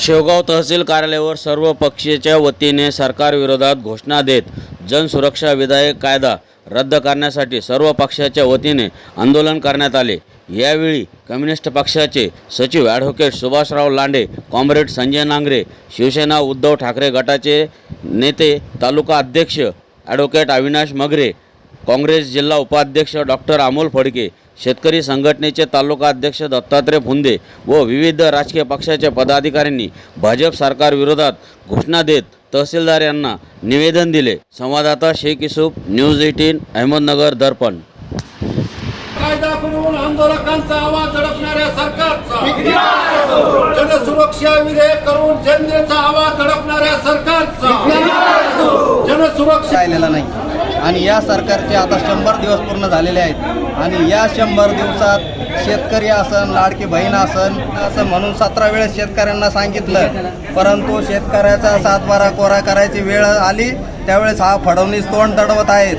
शेवगाव तहसील कार्यालयावर सर्व पक्षाच्या वतीने सरकारविरोधात घोषणा देत जनसुरक्षा विधायक कायदा रद्द करण्यासाठी सर्व पक्षाच्या वतीने आंदोलन करण्यात आले. यावेळी कम्युनिस्ट पक्षाचे सचिव ॲडव्होकेट सुभाषराव लांडे कॉम्रेड संजय नांगरे शिवसेना उद्धव ठाकरे गटाचे नेते तालुका अध्यक्ष ॲडव्होकेट अविनाश मगरे काँग्रेस जिल्हा उपाध्यक्ष डॉक्टर अमोल फडके शेतकरी संघटनेचे तालुका अध्यक्ष दत्तात्रय फुंदे व विविध राजकीय पक्षाच्या पदाधिकाऱ्यांनी भाजप सरकारविरोधात घोषणा देत तहसीलदार यांना निवेदन दिले. संवाददाता शेख युसूफ न्यूज एटीन अहमदनगर दर्पण. कायदा करून आंदोलकांचा आवाज दडपणाऱ्या सरकारचा जनसुरक्षा विधेयक करून जनतेचा आवाज दडपणाऱ्या सरकारचा जनसुरक्षा नाही. आणि या सरकारचे आता शंभर दिवस पूर्ण झालेले आहेत. आणि या शंभर दिवसात शेतकरी असन लाडकी बहीण असन असं म्हणून सतरा वेळेस शेतकऱ्यांना सांगितलं. परंतु शेतकऱ्याचा सातबारा कोरा करायची वेळ आली त्यावेळेस हा फडणवीस तोंड दडवत आहेत.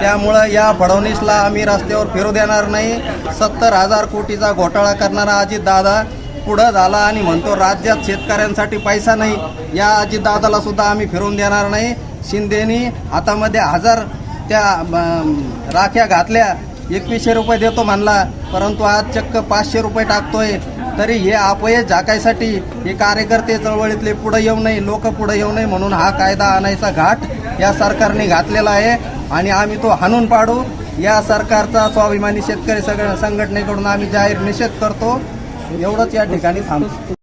त्यामुळं या फडणवीसला आम्ही रस्त्यावर फिरू देणार नाही. सत्तर हजार कोटीचा घोटाळा करणारा अजितदादा पुढं झाला आणि म्हणतो राज्यात शेतकऱ्यांसाठी पैसा नाही. या अजितदादाला सुद्धा आम्ही फिरून देणार नाही. शिंदेनी हातामध्ये हजार त्या राख्या घातल्या एकवीसशे रुपये देतो म्हणला परंतु आज चक्क पाचशे रुपये टाकतोय. तरी हे अपयश झाकायसाठी हे कार्यकर्ते चळवळीतले पुढे येऊ नये लोक पुढे येऊ नये म्हणून हा कायदा आणायचा घाट या सरकारने घातलेला आहे. आणि आम्ही तो हाणून पाडू. या सरकारचा स्वाभिमानी शेतकरी सगळ्या संघटनेकडून आम्ही जाहीर निषेध करतो. एवढंच या ठिकाणी थांबतो.